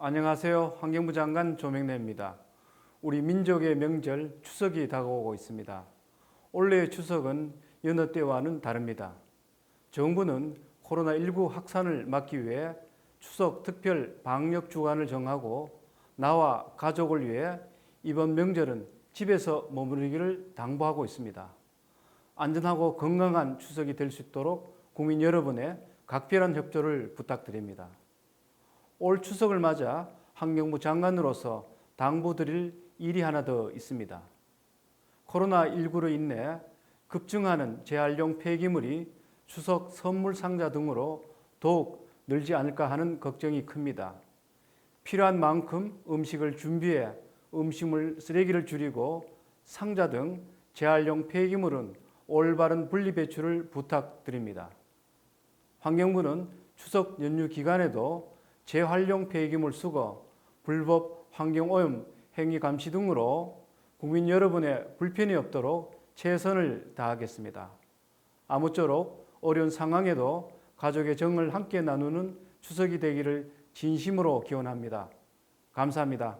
안녕하세요. 환경부 장관 조명래입니다. 우리 민족의 명절 추석이 다가오고 있습니다. 올해의 추석은 여느 때와는 다릅니다. 정부는 코로나19 확산을 막기 위해 추석 특별 방역 주간을 정하고 나와 가족을 위해 이번 명절은 집에서 머무르기를 당부하고 있습니다. 안전하고 건강한 추석이 될 수 있도록 국민 여러분의 각별한 협조를 부탁드립니다. 올 추석을 맞아 환경부 장관으로서 당부드릴 일이 하나 더 있습니다. 코로나19로 인해 급증하는 재활용 폐기물이 추석 선물 상자 등으로 더욱 늘지 않을까 하는 걱정이 큽니다. 필요한 만큼 음식을 준비해 음식물 쓰레기를 줄이고 상자 등 재활용 폐기물은 올바른 분리 배출을 부탁드립니다. 환경부는 추석 연휴 기간에도 재활용 폐기물 수거, 불법 환경오염 행위 감시 등으로 국민 여러분의 불편이 없도록 최선을 다하겠습니다. 아무쪼록 어려운 상황에도 가족의 정을 함께 나누는 추석이 되기를 진심으로 기원합니다. 감사합니다.